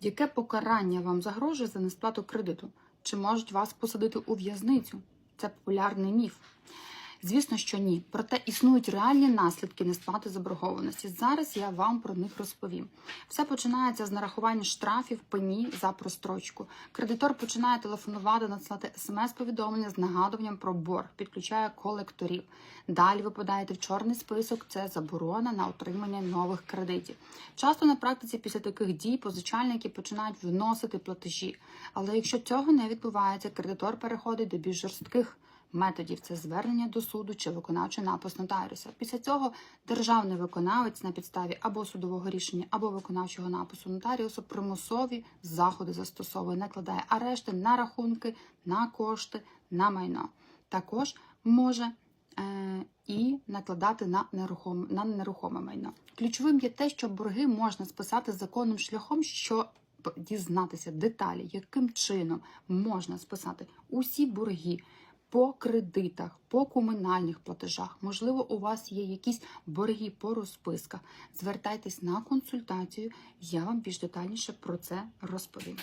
Яке покарання вам загрожує за несплату кредиту? Чи можуть вас посадити у в'язницю? Це популярний міф. Звісно, що ні. Проте існують реальні наслідки несплати заборгованості. Зараз я вам про них розповім. Все починається з нарахування штрафів пені за прострочку. Кредитор починає телефонувати, надсилати смс-повідомлення з нагадуванням про борг, підключає колекторів. Далі ви подаєте в чорний список. Це заборона на отримання нових кредитів. Часто на практиці після таких дій позичальники починають вносити платежі. Але якщо цього не відбувається, кредитор переходить до більш жорстких методів це звернення до суду чи виконавчий напис нотаріуса. Після цього державний виконавець на підставі або судового рішення, або виконавчого напису нотаріусу примусові заходи застосовує, накладає арешти на рахунки, на кошти, на майно. Також може е, і накладати на нерухоме, на нерухоме майно. Ключовим є те, що борги можна списати законним шляхом, що дізнатися деталі, яким чином можна списати усі борги по кредитах, по комунальних платежах. Можливо, у вас є якісь борги по розписках. Звертайтесь на консультацію, я вам більш детальніше про це розповім.